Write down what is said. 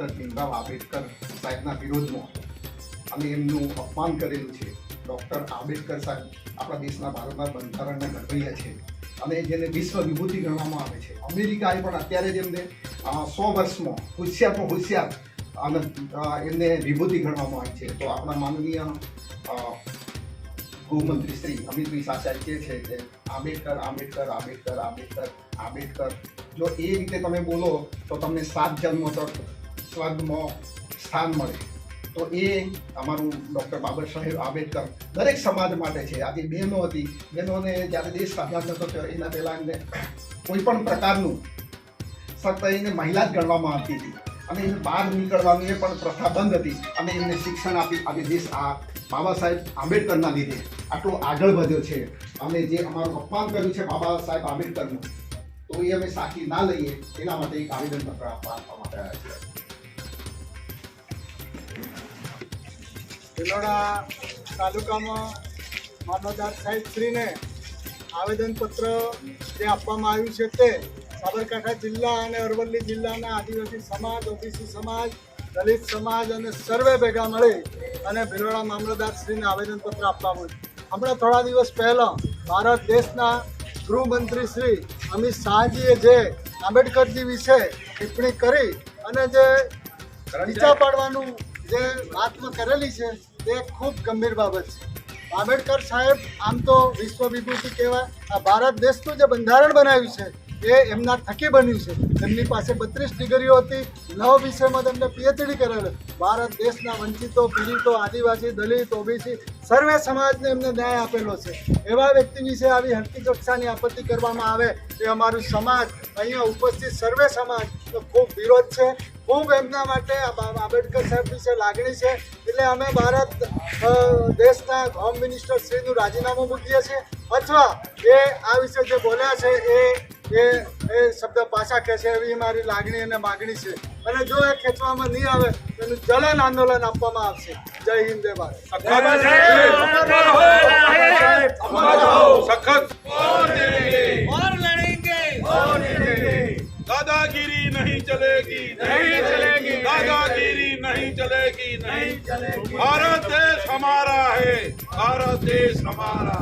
Doctor Bhimrao Ambedkar સાહેબના વિરોધમાં અને એમનું અપમાન કરેલું છે. ડૉક્ટર આંબેડકર સાહેબ આપણા દેશના ભારતના બંધારણના ઘડવૈયા છે અને જેને વિશ્વ વિભૂતિ ગણવામાં આવે છે. અમેરિકાએ પણ અત્યારે જ એમને સો વર્ષમાં હોશિયારમાં હોશિયાર અને એમને વિભૂતિ ગણવામાં આવી છે. તો આપણા માનનીય ગૃહમંત્રી શ્રી અમિતભાઈ સાચાઈ કહે છે કે આંબેડકર આંબેડકર આંબેડકર આંબેડકર આંબેડકર. જો એ રીતે તમે બોલો તો તમને સાત જન્મ તક સ્વર્ગમાં સ્થાન મળે. તો એ અમારું ડૉક્ટર બાબા સાહેબ આંબેડકર દરેક સમાજ માટે છે. આજે બહેનો હતી. બહેનોને જ્યારે દેશ આઝાદ નતો થયો એના પહેલાં એમને કોઈ પણ પ્રકારનું ફક્ત એને મહિલા જ ગણવામાં આવતી હતી. અને એને બહાર નીકળવાની એ પણ પ્રથા બંધ હતી. અને એમને શિક્ષણ આપી. આજે દેશ આ બાબા સાહેબ આંબેડકરના લીધે આટલો આગળ વધ્યો છે. અને જે અમારું અપમાન કર્યું છે બાબા સાહેબ આંબેડકરનું, તો એ અમે સાખી ના લઈએ, એના માટે એક આવેદનપત્ર આપવા માટે આવ્યા છીએ. ભિલોડા તાલુકામાં મામલતદાર સાહેબશ્રીને આવેદનપત્ર જે આપવામાં આવ્યું છે તે સાબરકાંઠા જિલ્લા અને અરવલ્લી જિલ્લાના આદિવાસી સમાજ ઓબીસી સમાજ દલિત સમાજ અને સર્વે ભેગા મળી અને ભિલોડા મામલતદારશ્રીને આવેદનપત્ર આપવામાં આવ્યું. હમણાં થોડા દિવસ પહેલાં ભારત દેશના ગૃહમંત્રી શ્રી અમિત શાહજીએ જે આંબેડકરજી વિશે ટિપ્પણી કરી અને જે નીચા પાડવાનું જે વાતમાં કરેલી છે તે ખૂબ ગંભીર બાબત છે. આંબેડકર સાહેબ આમ તો વિશ્વ વિભૂતિ કહેવાય. આ ભારત દેશનું જે બંધારણ બનાવ્યું છે, એ એમના થકી બન્યું છે. એમની પાસે બત્રીસ ડિગ્રીઓ હતી. નવ વિષયમાં તેમને પીએચડી કરેલો. ભારત દેશના વંચિતો, પીડિતો, આદિવાસી, દલિત, ઓબીસી, સર્વે સમાજને એમને ન્યાય આપેલો છે. એવા વ્યક્તિ વિશે આવી હલકી કક્ષાની આપત્તિ કરવામાં આવે, એ અમારું સમાજ, અહીંયા ઉપસ્થિત સર્વે સમાજનો ખૂબ વિરોધ છે. ખૂબ એમના માટે આંબેડકર સાહેબ વિશે લાગણી છે એટલે અમે ભારત દેશના હોમ મિનિસ્ટર શ્રીનું રાજીનામું મૂકીએ છીએ. અથવા એ આ વિશે જે બોલ્યા છે એ એ એ શબ્દ પાછા કહે છે એવી મારી લાગણી અને માગણી છે. અને જો એ ખેંચવામાં નહીં આવે તો એનું જલન આંદોલન આપવામાં આવશે. જય હિન્દ ભારત. સખત. दादागिरी नहीं चलेगी नहीं चलेगी दादागिरी नहीं चलेगी नहीं चलेगी भारत देश हमारा है भारत देश हमारा